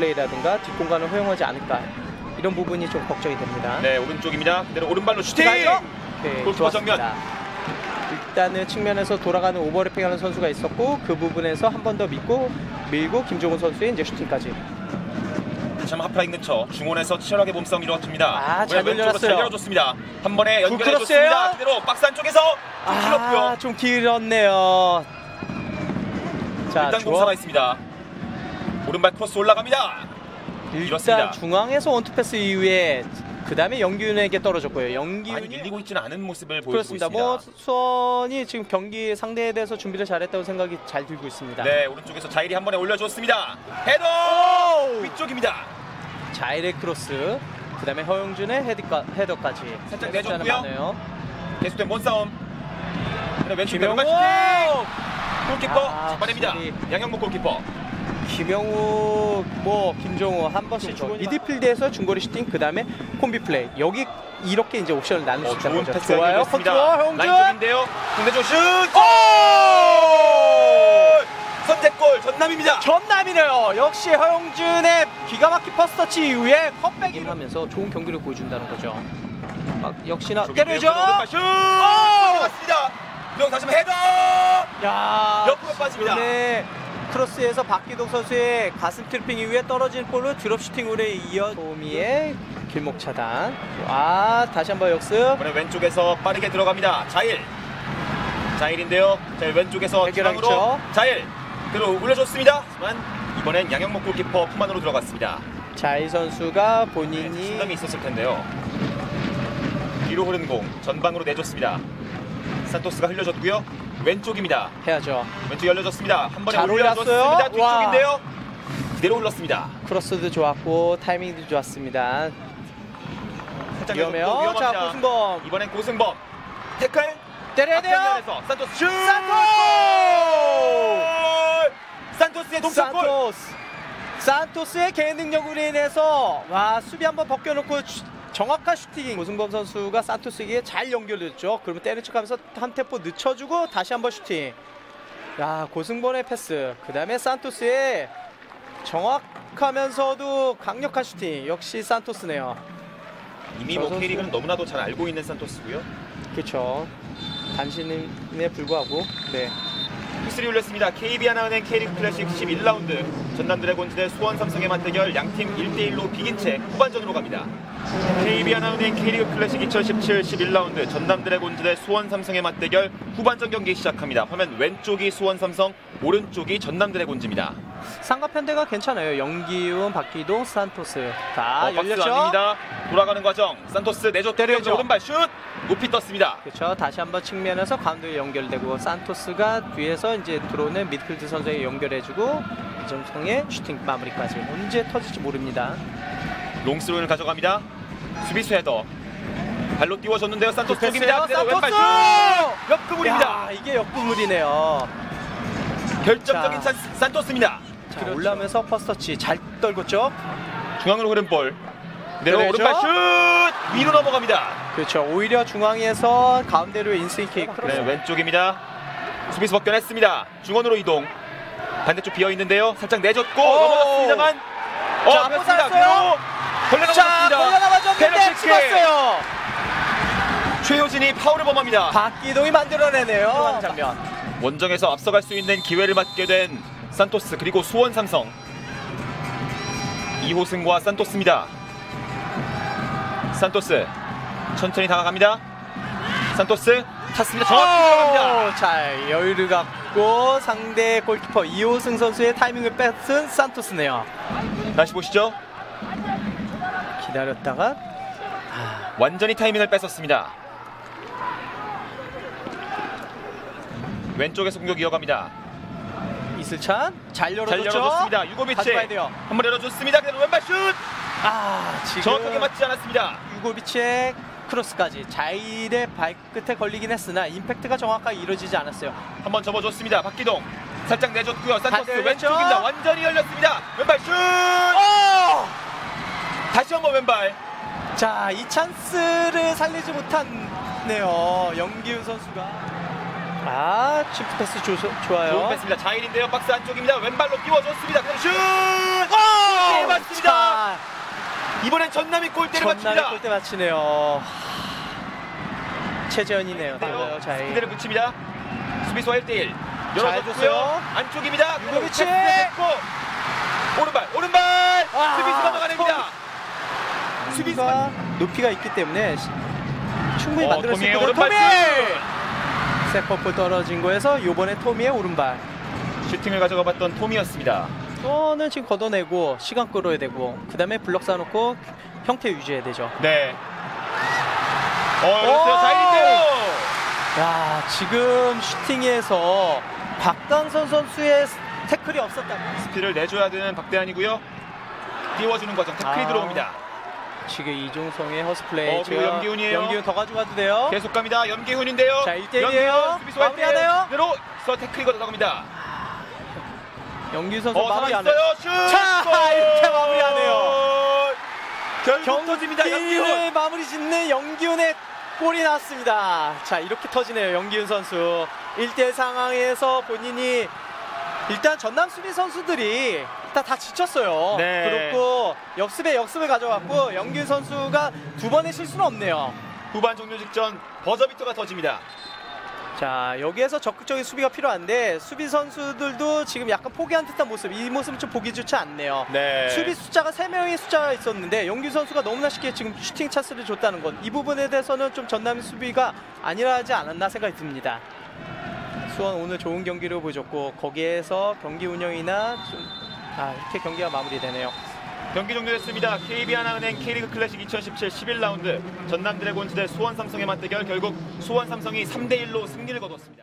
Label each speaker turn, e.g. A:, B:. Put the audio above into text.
A: 플레이라든가 뒷공간을 허용하지 않을까 이런 부분이 좀 걱정이 됩니다.
B: 네 오른쪽입니다. 그대로 오른발로 슈팅.
A: 네,
B: 골키퍼
A: 좋았습니다. 일단은 측면에서 돌아가는 오버래핑하는 선수가 있었고 그 부분에서 한 번 더 믿고 밀고 김종훈 선수의 이제 슈팅까지.
B: 한번 하프라인 근처 중원에서 치열하게 몸싸움 이루어집니다.
A: 아, 잘
B: 왼쪽으로. 잘 열어줬습니다. 한 번에 연결해
A: 크로스예요?
B: 줬습니다. 그대로 박스 안쪽에서 좀
A: 아,
B: 길었고요.
A: 좀 길었네요. 자,
B: 일단
A: 주어-
B: 공사가 있습니다. 오른발 크로스 올라갑니다.
A: 일단
B: 이렇습니다.
A: 중앙에서 원투 패스 이후에 그 다음에 영기훈에게 떨어졌고요. 영기훈이
B: 밀리고 있지는 않은 모습을 보여주고
A: 그렇습니다.
B: 있습니다.
A: 뭐 수원이 지금 경기 상대에 대해서 준비를 잘했다고 생각이 잘 들고 있습니다.
B: 네 오른쪽에서 자일이 한 번에 올려줬습니다. 헤더 위쪽입니다.
A: 자일의 크로스, 그 다음에 허용준의 헤드까, 헤더까지
B: 살짝 내줬고요. 계속된 몸싸움. 왼쪽 왼발 슈팅. 골키퍼
A: 아,
B: 잡아냅니다. 양영목 골키퍼.
A: 김영우, 뭐 김종호 한 번씩 주고 미드필드에서 중거리 슈팅, 그 다음에 콤비 플레이. 여기 이렇게 이제 옵션을 나눌 수
B: 어,
A: 있다는
B: 좋은
A: 거죠. 좋아요. 컨트롤 허용준.
B: 라인 쪽인데요. 공대쪽 슛. 골! 선제골 전남입니다.
A: 전남이네요. 역시 허용준의 기가 막힌 퍼스터치 이후에 컵백이 하면서 좋은 경기를 보여준다는 거죠. 막 역시나 때려줘.
B: 슛. 맞습니다. 그리고 다시 한번 헤더.
A: 야,
B: 옆으로 빠집니다.
A: 네. 크로스에서 박기동 선수의 가슴 트리핑 이후에 떨어진 볼로 드롭 슈팅으로 이어 도미의 길목 차단. 아, 다시 한번 역습.
B: 이번에 왼쪽에서 빠르게 들어갑니다. 자일. 자일인데요. 자 왼쪽에서. 중앙으로 자일. 그대로 올려줬습니다. 하지만 이번엔 양영목 골키퍼 품 안으로 들어갔습니다.
A: 자이 선수가
B: 네,
A: 본인이
B: 충남이 있었을 텐데요. 뒤로 흐른 공 전방으로 내줬습니다. 산토스가 흘려줬고요. 왼쪽입니다.
A: 해야죠.
B: 왼쪽 열려졌습니다. 한 번에
A: 잘
B: 올려줬습니다.
A: 올렸어요.
B: 뒤쪽인데요. 그대로 흘렀습니다.
A: 크로스도 좋았고 타이밍도 좋았습니다.
B: 살짝
A: 위험해요. 자,
B: 위험합니다.
A: 고승범
B: 이번엔 고승범 태클
A: 때려야 돼요.
B: 앞면에서 산토스 슛!
A: 산토스!
B: 산토스의 동점골!
A: 산토스. 산토스의 개인 능력으로 인해서 와 수비 한번 벗겨놓고 슈- 정확한 슈팅. 고승범 선수가 산토스에게 잘 연결됐죠. 그러면 때린 척하면서 한 템포 늦춰주고 다시 한번 슈팅. 야 고승범의 패스. 그 다음에 산토스의 정확하면서도 강력한 슈팅. 역시 산토스네요.
B: 이미 저뭐
A: 선수-
B: K리그는 너무나도 잘 알고 있는 산토스고요.
A: 그렇죠. 단신에 불구하고 네.
B: 휘슬이 울렸습니다. KB하나은행 K리그 클래식 11라운드 전남 드래곤즈 대 수원 삼성의 맞대결 양팀 1대1로 비긴 채 후반전으로 갑니다. KB하나은행 K리그 클래식 2017 11라운드 전남 드래곤즈 대 수원 삼성의 맞대결 후반전 경기 시작합니다. 화면 왼쪽이 수원 삼성, 오른쪽이 전남 드래곤즈입니다.
A: 상가편대가 괜찮아요. 영기훈, 박기동, 산토스 다
B: 어,
A: 열렸죠.
B: 아닙니다. 돌아가는 과정. 산토스 내줬
A: 때려죠.
B: 오른발 슛 높이 떴습니다.
A: 그렇죠. 다시 한번 측면에서 가운데 연결되고 산토스가 뒤에서 이제 들어오는 미드필드 선수에게 연결해주고 이정성의 슈팅 마무리까지 언제 터질지 모릅니다.
B: 롱스루를 가져갑니다. 수비수 헤더. 발로 띄워줬는데요. 산토스
A: 그
B: 쪽입니다.
A: 산토스!
B: 슛! 역구물입니다.
A: 야, 이게 역부물이네요.
B: 결정적인
A: 자.
B: 찬스 산토스입니다.
A: 자,
B: 그렇죠.
A: 올라오면서 퍼스터치 잘 떨궜죠.
B: 중앙으로 흐른 볼.
A: 때려야죠.
B: 오른발 슛! 위로 넘어갑니다.
A: 그렇죠. 오히려 중앙에서 가운데로 인스윙 킥.
B: 네, 왼쪽입니다. 수비수 벗겨냈습니다. 중원으로 이동. 반대쪽 비어 있는데요. 살짝 내줬고
A: 오!
B: 넘어갔습니다만. 어,
A: 자. 뻗어났어요.
B: 걸레가
A: 자. 걸려나 맞았는데
B: 페널티킥.
A: 찍었어요.
B: 최효진이 파울을 범합니다.
A: 박기동이 만들어내네요. 장면.
B: 원정에서 앞서갈 수 있는 기회를 맞게 된 산토스 그리고 수원 삼성 2호승과 산토스입니다. 산토스 천천히 다가갑니다. 산토스 찼습니다. 정확히
A: 자 여유를 갖고 상대 골키퍼 이호승 선수의 타이밍을 뺏은 산토스네요.
B: 다시 보시죠.
A: 기다렸다가
B: 완전히 타이밍을 뺏었습니다. 왼쪽에서 공격 이어갑니다.
A: 이슬찬 잘 열어줬죠.
B: 잘 열어줬습니다. 유고비치. 한번 열어줬습니다. 그대로 왼발 슛
A: 아 지금
B: 정확하게 맞지 않았습니다.
A: 유고비치의 크로스까지 자일의 발끝에 걸리긴 했으나 임팩트가 정확하게 이루어지지 않았어요.
B: 한번 접어줬습니다. 박기동 살짝 내줬고요. 산토스? 왼쪽입니다. 완전히 열렸습니다. 왼발 슛
A: 어!
B: 다시 한번 왼발
A: 자 이 찬스를 살리지 못했네요. 영기훈 선수가 아, 침투 패스 조, 좋아요.
B: 좋은 패스입니다. 자일인데요. 박스 안쪽입니다. 왼발로 띄워줬습니다. 그럼 슛!
A: 오!
B: 네, 맞습니다. 이번엔 전남이 골대를
A: 전남의
B: 맞춥니다.
A: 골대 맞히네요. 최재현이네요.
B: 네요.
A: 자,
B: 스피드를 붙입니다. 수비수와 1대1.
A: 잘
B: 열어줬고요.
A: 줬어요.
B: 안쪽입니다.
A: 유고비치!
B: 됐고 오른발, 오른발!
A: 아,
B: 수비수가 막아냅니다.
A: 수비가 높이가 있기 때문에 시- 충분히
B: 어,
A: 만들 수
B: 토미의
A: 있거든요.
B: 오른발!
A: 세퍼볼 떨어진 거에서 요번에 토미의 오른발.
B: 슈팅을 가져가 봤던 톰이었습니다.
A: 이거는 지금 걷어내고 시간 끌어야 되고 그 다음에 블럭 쌓아놓고 형태 유지해야 되죠.
B: 네. 어, 열었어요.
A: 오!
B: 자일인데요.
A: 야 지금 슈팅에서 박강선 선수의 태클이 없었다.
B: 스피드를 내줘야 되는 박대한이고요. 띄워주는 과정 태클이
A: 아.
B: 들어옵니다.
A: 지금 이종성의 허스플레이.
B: 어, 그리고 연기훈이에요.
A: 연기훈 더 가져가도 돼요.
B: 계속 갑니다. 연기훈인데요.
A: 자, 1대 1 이에요.
B: 수비수와
A: 마무리하나요?
B: 대로 서 태클이 걷어갑니다.
A: 연기훈 선수
B: 어,
A: 마무리 안
B: 살아있어요.
A: 해요.
B: 슛!
A: 자,
B: 골!
A: 이렇게 마무리하네요.
B: 연기훈.
A: 경기를 마무리 짓는 연기훈의 골이 났습니다. 자 이렇게 터지네요. 연기훈 선수 1대
B: 어,
A: 상황에서 본인이 일단 전남 수비 선수들이 일단 다 지쳤어요.
B: 네.
A: 그렇고 역습에 역습을 가져갔고 연기훈 선수가 두 번의 실수는 없네요.
B: 후반 종료 직전 버저비터가 터집니다.
A: 자 여기에서 적극적인 수비가 필요한데 수비 선수들도 지금 약간 포기한 듯한 모습 이 모습은 좀 보기 좋지 않네요.
B: 네.
A: 수비 숫자가 3명의 숫자가 있었는데 영규 선수가 너무나 쉽게 지금 슈팅 찬스를 줬다는 것 이 부분에 대해서는 좀 전남 수비가 아니라지 않았나 생각이 듭니다. 수원 오늘 좋은 경기를 보여줬고 거기에서 경기 운영이나 좀 아, 이렇게 경기가 마무리되네요.
B: 경기 종료됐습니다. KB하나은행 K리그 클래식 2017 11라운드 전남 드래곤즈 대 수원 삼성의 맞대결 결국 수원 삼성이 3대 1로 승리를 거뒀습니다.